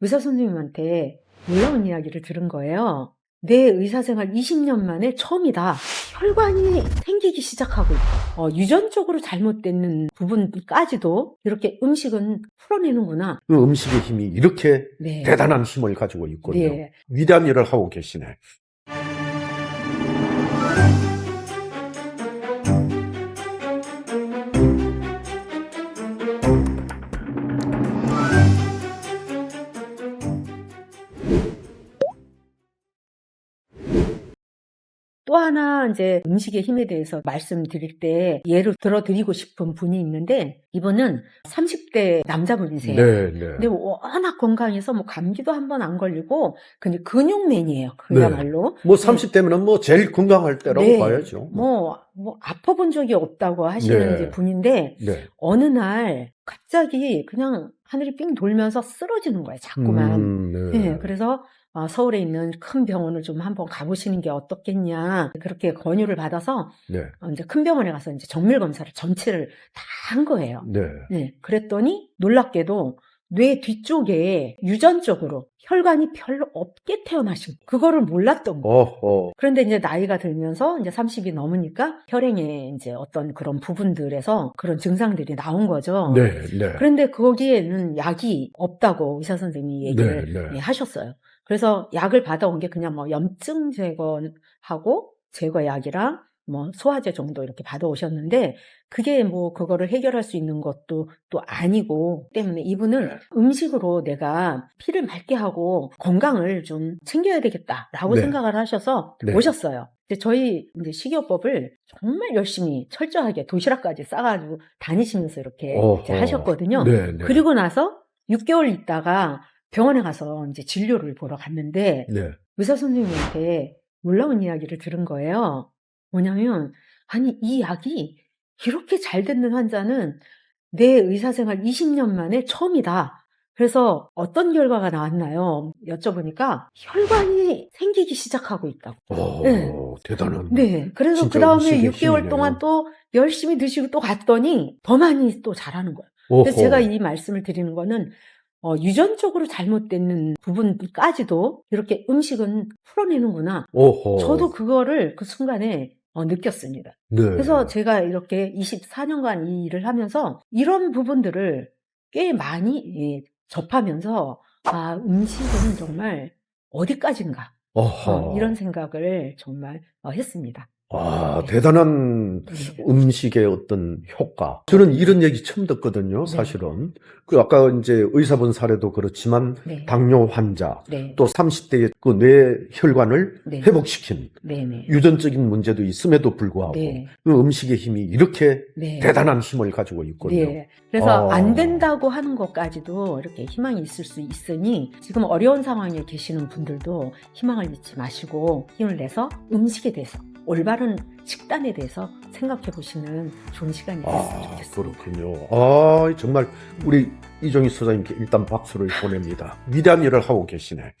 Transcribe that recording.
의사 선생님한테 놀라운 이야기를 들은 거예요. 내 의사생활 20년 만에 처음이다. 혈관이 생기기 시작하고 있다. 어, 유전적으로 잘못되는 부분까지도 이렇게 음식은 풀어내는구나. 그 음식의 힘이 이렇게 네. 대단한 힘을 가지고 있군요. 네. 위대한 일을 하고 계시네. 또 하나 이제 음식의 힘에 대해서 말씀드릴 때 예를 들어 드리고 싶은 분이 있는데 이분은 30대 남자분이세요. 네, 네. 근데 워낙 건강해서 뭐 감기도 한 번 안 걸리고 그냥 근육맨이에요. 그야말로. 뭐 30대면은 뭐 제일 건강할 때라고 네. 봐야죠. 뭐, 뭐 아파본 적이 없다고 하시는 네. 분인데 네. 어느 날 갑자기 그냥 하늘이 삥 돌면서 쓰러지는 거예요. 자꾸만. 음, 네. 네, 그래서 어, 서울에 있는 큰 병원을 좀 한번 가보시는 게 어떻겠냐 그렇게 권유를 받아서 네. 어, 이제 큰 병원에 가서 이제 정밀 검사를 전체를 다 한 거예요. 네. 네, 그랬더니 놀랍게도 뇌 뒤쪽에 유전적으로 혈관이 별로 없게 태어나신 거예요. 그거를 몰랐던 거예요. 어허. 그런데 이제 나이가 들면서 이제 30이 넘으니까 혈행에 이제 어떤 그런 부분들에서 그런 증상들이 나온 거죠. 네, 네. 그런데 거기에는 약이 없다고 의사 선생님이 얘기를 네, 네. 예, 하셨어요. 그래서 약을 받아온 게 그냥 뭐 염증 제거하고 제거약이랑 뭐 소화제 정도 이렇게 받아오셨는데 그게 뭐 그거를 해결할 수 있는 것도 또 아니고 때문에 이분은 음식으로 내가 피를 맑게 하고 건강을 좀 챙겨야 되겠다라고 네. 생각을 하셔서 네. 오셨어요. 근데 저희 이제 식이요법을 정말 열심히 철저하게 도시락까지 싸가지고 다니시면서 이렇게 하셨거든요. 네, 네. 그리고 나서 6개월 있다가 병원에 가서 이제 진료를 보러 갔는데 네. 의사 선생님한테 놀라운 이야기를 들은 거예요. 뭐냐면 아니 이 약이 이렇게 잘 듣는 환자는 내 의사 생활 20년 만에 처음이다. 그래서 어떤 결과가 나왔나요? 여쭤보니까 혈관이 생기기 시작하고 있다고. 어, 네. 대단한. 네. 그래서 진짜 그 다음에 음식의 6개월 힘이네요. 동안 또 열심히 드시고 또 갔더니 더 많이 또 잘하는 거예요. 그래서. 제가 이 말씀을 드리는 거는 어, 유전적으로 잘못되는 부분까지도 이렇게 음식은 풀어내는구나. 어허. 저도 그거를 그 순간에 어, 느꼈습니다. 네. 그래서 제가 이렇게 24년간 이 일을 하면서 이런 부분들을 꽤 많이 예, 접하면서 아 음식은 정말 어디까지인가 어허. 어, 이런 생각을 정말 어, 했습니다. 아, 네. 대단한 네. 음식의 어떤 효과. 저는 이런 얘기 처음 듣거든요, 네. 사실은. 그 아까 이제 의사분 사례도 그렇지만 네. 당뇨 환자, 네. 또 30대의 그 뇌 혈관을 네. 회복시킨 네. 네. 유전적인 문제도 있음에도 불구하고 네. 그 음식의 힘이 이렇게 네. 대단한 힘을 가지고. 네. 그래서 어. 안 된다고 하는 것까지도 이렇게 희망이 있을 수 있으니 지금 어려운 상황에 계시는 분들도 희망을 잃지 마시고 힘을 내서 음식에 대해서 올바른 식단에 대해서 생각해 보시는 좋은 시간이 됐으면 아, 좋겠습니다. 그렇군요. 아, 정말 우리 이종희 소장님께 일단 박수를 보냅니다. 위대한 일을 하고 계시네.